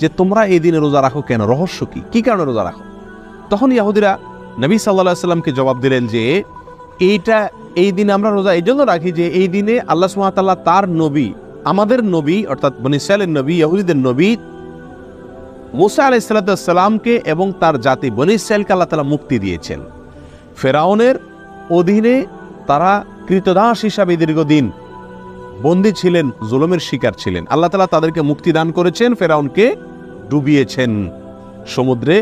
যে তোমরা এই দিনে রোজা রাখো কেন? রহস্য কি? কি কারণে রোজা রাখো? তখন ইয়াহুদিরা নবী সাল্লাহ সাল্লামকে জবাব দিলেন যে, এইটা, এই দিনে আমরা রোজা এই জন্য রাখি যে, এই দিনে আল্লাহ সুমাতাল্লাহ তার নবী, আমাদের নবী, অর্থাৎ বনিসালের নবী, ইয়াহুদিদের নবী, মুসা আলাইসাল্লামকে এবং তার জাতি বনিসাইলকে আল্লাহ তালা মুক্তি দিয়েছেন। ফেরাউনের অধীনে তারা কৃতদাস হিসাবে দীর্ঘদিন বন্দী ছিলেন, জুলমের শিকার ছিলেন। আল্লাহ তালা তাদেরকে মুক্তি দান করেছেন, ফেরাউনকে ডুবিয়েছেন। সমুদ্রে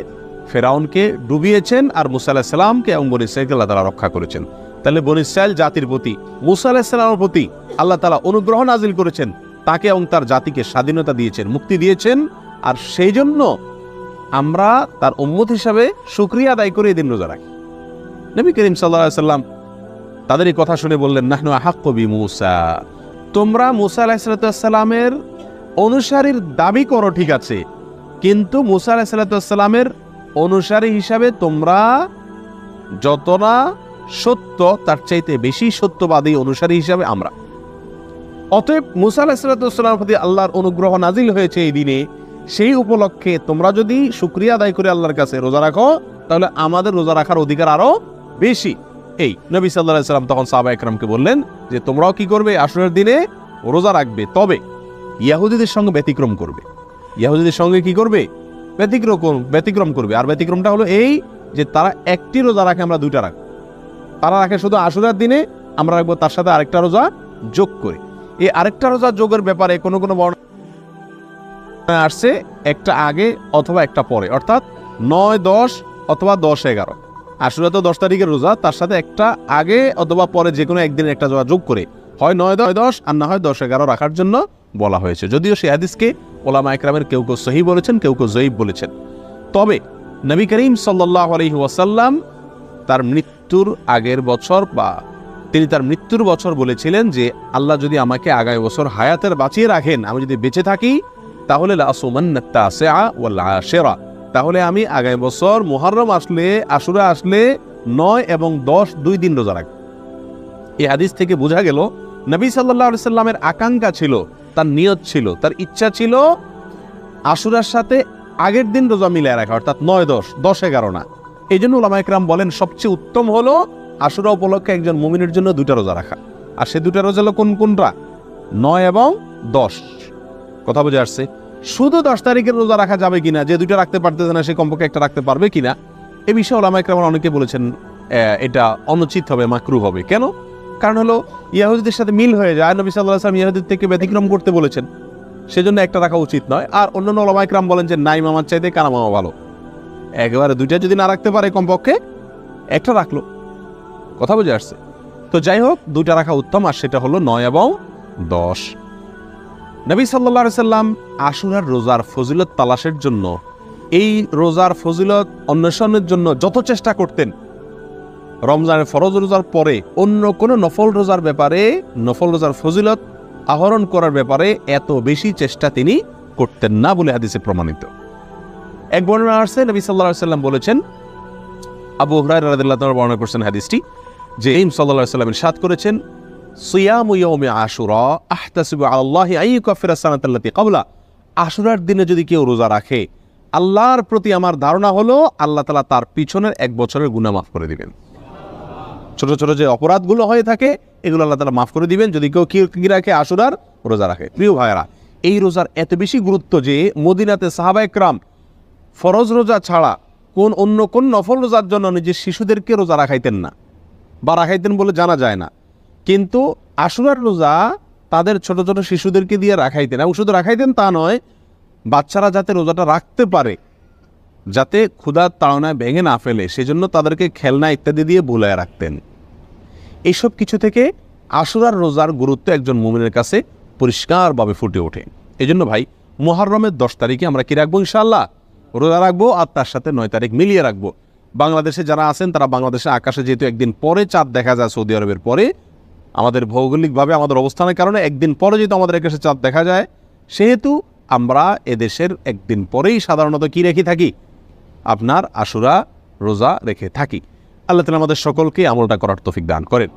ফেরাউনকে ডুবিয়েছেন আর মুসা আলাহিসাল্লামকে এবং বনিসাইলকে আল্লাহ তালা রক্ষা করেছেন। তাহলে বনিসাইল জাতির প্রতি, মুসা আলাহিসাল্লামের প্রতি আল্লাহ তালা অনুগ্রহ নাজিল করেছেন। তাকে এবং তার জাতিকে স্বাধীনতা দিয়েছেন, মুক্তি দিয়েছেন। আর সেই জন্য আমরা তার উম্মত হিসাবে সুক্রিয়া আদায় করে এই দিন রোজা রাখি। নবী করিম সাল্লাহ সাল্লাম তাদের এই কথা শুনে বললেন, নাহনু আহাক্কবি মুসা। তোমরা মুসা আলাহিসাল্লামের অনুসারীর দাবি করো, ঠিক আছে। কিন্তু মুসা আলাহিসাল্লামের অনুসারী হিসাবে তোমরা যত না সত্য, তার চাইতে বেশি সত্যবাদী অনুসারী হিসাবে আমরা। অতএব মুসা আলাহিসাল্লামের প্রতি আল্লাহর অনুগ্রহ নাজিল হয়েছে এই দিনে। সেই উপলক্ষে তোমরা যদি শুক্রিয়া আদায় করে আল্লাহর কাছে রোজা রাখো, তাহলে আমাদের রোজা রাখার অধিকার আরও বেশি। এই নবী সাল্লাহ সাল্লাম তখন সাহবা একরামকে বললেন যে, তোমরাও কি করবে? আসরের দিনে রোজা রাখবে, তবে ইয়াহুদিদের সঙ্গে ব্যতিক্রম করবে। ইয়াহুদিদের সঙ্গে কি করবে? ব্যতিক্রম ব্যতিক্রম করবে। আর ব্যতিক্রমটা হলো এই যে তারা একটি রোজা রাখে, আমরা দুইটা রাখব। তারা রাখে শুধু আশুরার দিনে, আমরা রাখব তার সাথে আরেকটা রোজা যোগ করে। এই আরেকটা রোজা যোগের ব্যাপারে কোনো কোনো বর্ণনা আসছে, একটা আগে অথবা একটা পরে। অর্থাৎ নয়, দশ অথবা দশ, এগারো। আশুরা তো দশ তারিখের রোজা, তার সাথে একটা আগে অথবা পরে যে কোনো একদিন একটা রোজা যোগ করে। হয় নয়, দশ, আর না হয় দশ, এগারো রাখার জন্য বলা হয়েছে। যদিও সে হাদিসকে ওলামা একরামের কেউ কেউ সহি বলেছেন, কেউ কেউ জয়ীব বলেছেন। তবে নবী করিম সাল্লাহ আলহি ওয়াসাল্লাম তার মৃত্যুর আগের বছর বা তিনি তার মৃত্যুর বছর বলেছিলেন যে, আল্লাহ যদি আমাকে আগামী বছর হায়াতের বাঁচিয়ে রাখেন, আমি যদি বেঁচে থাকি, তাহলে তাহলে আমি আগামী বছর মোহারম আসলে, আশুরা আসলে, নয় এবং দশ দুই দিন রোজা রাখব। এই হাদিস থেকে বোঝা গেল, নবী সাল্লাহ সাল্লামের আকাঙ্ক্ষা ছিল তার নিয়ত ছিল, তার ইচ্ছা ছিল আশুরার সাথে আগের দিন রোজা মিলিয়ে রাখা, অর্থাৎ নয় দশ দশ এগারো না। এই জন্য ওলামা একরাম বলেন, সবচেয়ে উত্তম হলো আশুরা উপলক্ষে একজন মুমিনের জন্য দুটা রোজা রাখা। আর সে দুটা রোজা হলো কোন, কোনটা? নয় এবং দশ। কথা বুঝে আসছে? শুধু দশ তারিখের রোজা রাখা যাবে কিনা, যে দুইটা রাখতে পারতেছে না, সে কমপক্ষে একটা রাখতে পারবে কিনা, এ বিষয়ে ওলামা একরাম অনেকে বলেছেন এটা অনুচিত হবে, মাকরু হবে। কেন? কারণ হলো, ইয়াহুদিদের সাথে মিল হয়ে যায়। নবী সাল্লাহ আসলাম ইয়াহুদির থেকে ব্যতিক্রম করতে বলেছেন। সেজন্য একটা রাখা উচিত নয়। আর অন্যান্য ওলামা একরাম বলেন যে, নাই মামার চাইতে কানা মামা ভালো। একেবারে দুইটা যদি না রাখতে পারে কমপক্ষে, একটা রাখল। কথা বুঝে আসছে? তো যাই হোক, দুইটা রাখা উত্তম, আর সেটা হলো নয় এবং দশ। নবী সাল্লা সাল্লাম আশুরার রোজার ফজিলত তালাশের জন্য, এই রোজার ফজিলত অন্বেষণের জন্য যত চেষ্টা করতেন রমজানের ফরজ রোজার পরে অন্য কোনো নফল রোজার ব্যাপারে, নফল রোজার ফজিলত আহরণ করার ব্যাপারে এত বেশি চেষ্টা তিনি করতেন না বলে হাদিসে প্রমাণিত। এক বর্ণনা আসছে, নবী সাল্লাহ সাল্লাম বলেছেন, আবু হুরাই রাদিল্লাহ বর্ণনা করছেন হাদিসটি, যে ইম সাল্লাহ সাল্লামের সাত করেছেন, সিয়াম ইয়মে আশুরা আহতাসিবু আল্লাহি আইয়ুকাফিরা সানাতাল্লাতি কাবলা আশুরার দিনে যদি কেউ রোজা রাখে, আল্লাহর প্রতি আমার ধারণা হলো, আল্লাহ তালা তার পিছনের এক বছরের গুণা মাফ করে দিবেন। ছোট ছোট যে অপরাধগুলো হয়ে থাকে, এগুলো আল্লাহ তালা মাফ করে দিবেন। যদি কেউ কি রাখে আশুরার রোজা রাখে। প্রিয় ভাইয়েরা, এই রোজার এত বেশি গুরুত্ব যে মদিনাতে সাহাবা একরাম ফরজ রোজা ছাড়া কোন অন্য কোন নফল রোজার জন্য নিজের শিশুদেরকে রোজা রাখাইতেন না বা রাখাইতেন বলে জানা যায় না। কিন্তু আশুরার রোজা তাদের ছোট ছোট শিশুদেরকে দিয়ে রাখাইতেন। এবং শুধু রাখাইতেন তা নয়, বাচ্চারা যাতে রোজাটা রাখতে পারে, যাতে ক্ষুধার তাড়নায় ভেঙে না ফেলে, সেজন্য তাদেরকে খেলনা ইত্যাদি দিয়ে বুলায় রাখতেন। এইসব কিছু থেকে আশুরার রোজার গুরুত্ব একজন মুমিনের কাছে পরিষ্কারভাবে ফুটে ওঠে। এই জন্য ভাই, মোহাররমের দশ তারিখে আমরা কি রাখব ইনশাল্লাহ রোজা রাখব আর তার সাথে নয় তারিখ মিলিয়ে রাখব। বাংলাদেশে যারা আছেন তারা বাংলাদেশে আকাশে যেহেতু একদিন পরে চাঁদ দেখা যায় সৌদি আরবের পরে, আমাদের ভৌগোলিকভাবে আমাদের অবস্থানের কারণে একদিন পরে যেহেতু আমাদের আকাশে চাঁদ দেখা যায়, সেহেতু আমরা এদেশের একদিন পরেই সাধারণত কি রেখে থাকি? আপনার আশুরা রোজা রেখে থাকি। আল্লাহ তালা আমাদের সকলকে আমলটা করার তৌফিক দান করেন।